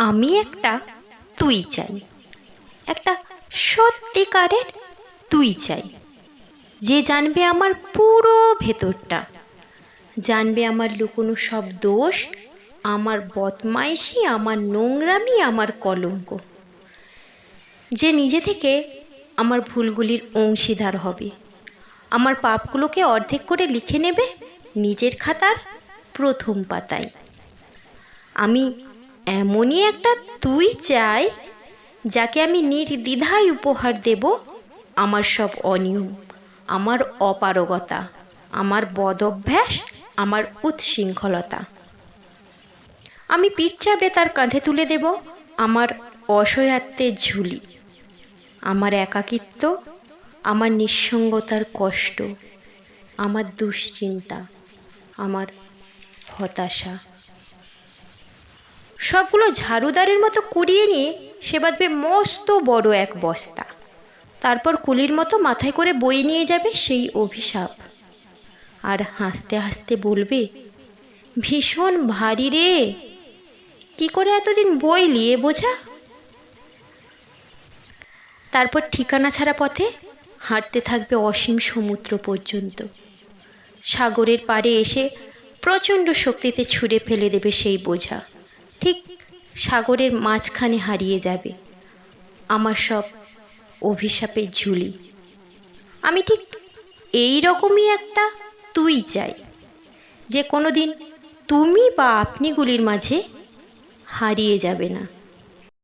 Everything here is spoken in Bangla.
আমি একটা তুই চাই। একটা সত্যিকারের তুই চাই। যে জানবে আমার পুরো ভেতরটা। জানবে আমার লুকোনো সব দোষ, আমার বদমাইশি, আমার নোংরামি, আমার কলঙ্ক। যে নিজে থেকে আমার ভুলগুলির অংশীদার হবে। আমার পাপগুলোকে অর্ধেক করে লিখে নেবে নিজের খাতার প্রথম পাতায়। আমি এমনই একটা তুই চাই, যাকে আমি নির্দ্বিধায় উপহার দেব আমার সব অনিয়ম, আমার অপারগতা, আমার বদঅভ্যাস আমার উৎশৃঙ্খলতা। আমি পিঠ চাপড়ে তার কাঁধে তুলে দেব আমার অসহায়ত্বের ঝুলি, আমার একাকিত্ব, আমার নিঃসঙ্গতার কষ্ট, আমার দুশ্চিন্তা, আমার হতাশা। সবগুলো ঝাড়ুদারের মতো কুড়িয়ে নিয়ে সে বাঁধবে মস্ত বড় এক বস্তা। তারপর কুলির মতো মাথায় করে বই নিয়ে যাবে সেই অভিশাপ। আর হাসতে হাসতে বলবে, ভীষণ ভারী রে। কি করে এতদিন বই নিয়ে বোঝা? তারপর ঠিকানা ছাড়া পথে হাঁটতে থাকবে অসীম সমুদ্র পর্যন্ত। সাগরের পাড়ে এসে প্রচণ্ড শক্তিতে ছুঁড়ে ফেলে দেবে সেই বোঝা। ঠিক সাগরের মাঝখানে হারিয়ে যাবে। আমার সব অভিশাপের ঝুলি। আমি ঠিক এই রকমই একটা তুই চাই, যে কোনো দিন তুমি বা আপনিগুলির মাঝে হারিয়ে যাবে না।